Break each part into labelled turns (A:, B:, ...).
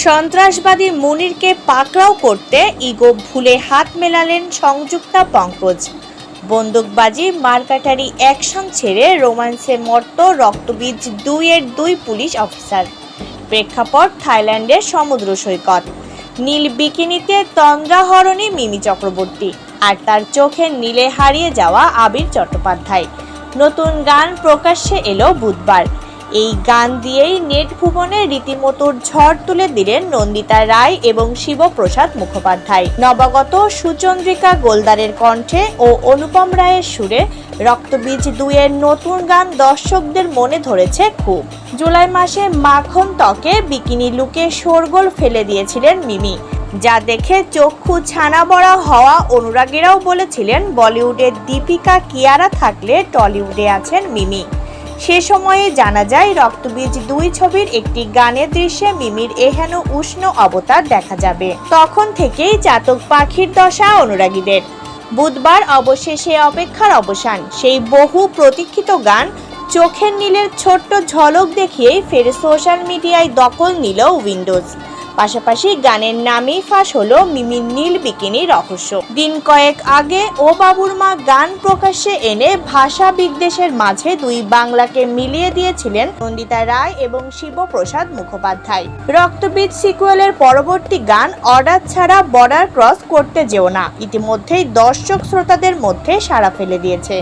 A: সন্ত্রাসবাদী মুনিরকে পাকড়াও করতে ইগো ভুলে হাত মেলালেন সংযুক্তা পঙ্কজ। বন্দুকবাজি, মারকাটারি, অ্যাকশন ছেড়ে রোমান্সে মর্ত রক্তবীজ দুইয়ের দুই পুলিশ অফিসার। প্রেক্ষাপট, থাইল্যান্ডের সমুদ্র সৈকত। নীল বিকিনিতে তন্দ্রাহরণী মিমি চক্রবর্তী আর তার চোখে নীলে হারিয়ে যাওয়া আবির চট্টোপাধ্যায়। নতুন গান প্রকাশ্যে এলো বুধবার। এই গান দিয়েই নেট ভুবনে রীতিমতো ঝড় তুলে দিলেন নন্দিতা রায় এবং শিবপ্রসাদ মুখোপাধ্যায়। নবাগত সুচন্দ্রিকা গোলদারের কণ্ঠে ও অনুপম রায়ের সুরে রক্তবীজ দুইয়ের নতুন গান দর্শকদের মনে ধরেছে খুব। জুলাই মাসে মাখন ত্বকে বিকিনি লুকে শোরগোল ফেলে দিয়েছিলেন মিমি। যা দেখে চক্ষু ছানা বড়া হওয়া অনুরাগীরাও বলেছিলেন, বলিউডের দীপিকা কিয়ারা থাকলে টলিউডে আছেন মিমি। সে সময়ে জানা যায়, রক্তবীজ দুই ছবির একটি গানের দৃশ্যে মিমির এহেন উষ্ণ অবতার দেখা যাবে। তখন থেকেই চাতক পাখির দশা অনুরাগীদের। বুধবার অবশেষে অপেক্ষার অবসান। সেই বহু প্রতীক্ষিত গান চোখের নীলের ছোট্ট ঝলক দেখিয়েই ফের সোশ্যাল মিডিয়ায় দখল নিল উইন্ডোজ। পাশাপাশি গানের নামেই ফাঁস হলো মিমির নীল বিকিনি রহস্য। দিন কয়েক আগে ও বাবুর মা গান প্রকাশ্যে এনে ভাষা বিদ্বেষের মাঝে দুই বাংলাকে মিলিয়ে দিয়েছিলেন নন্দিতা রায় এবং শিবপ্রসাদ মুখোপাধ্যায়। রক্তবীজ সিকুয়েলের পরবর্তী গান অর্ডার ছাড়া বর্ডার ক্রস করতে যেও না। ইতিমধ্যেই দর্শক শ্রোতাদের মধ্যে সাড়া ফেলে দিয়েছে।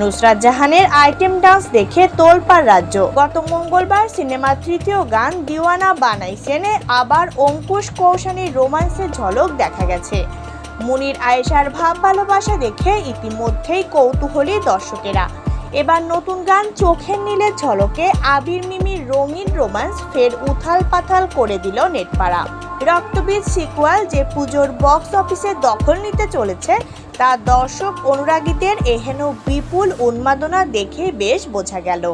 A: নুসরাত জাহানের আইটেম ডান্স দেখে তোলপাড় রাজ্য। গত মঙ্গলবার সিনেমার তৃতীয় গান দিওয়ানা বানাইছেন আবার অঙ্কুশ কৌশানীর রোমান্সের ঝলক দেখা গেছে। মুনির আয়েশার ভাব ভালোবাসা দেখে ইতিমধ্যেই কৌতূহলী দর্শকেরা। এবার নতুন গান চোখের নীলের ঝলকে আবির মিমির রঙিন রোমান্স ফের উথাল পাথাল করে দিল নেটপাড়া। রক্তবীজ সিকুয়াল যে পুজোর বক্স অফিসে দখল নিতে চলেছে, তা দর্শক অনুরাগীদের এহেন বিপুল উন্মাদনা দেখে বেশ বোঝা গেল।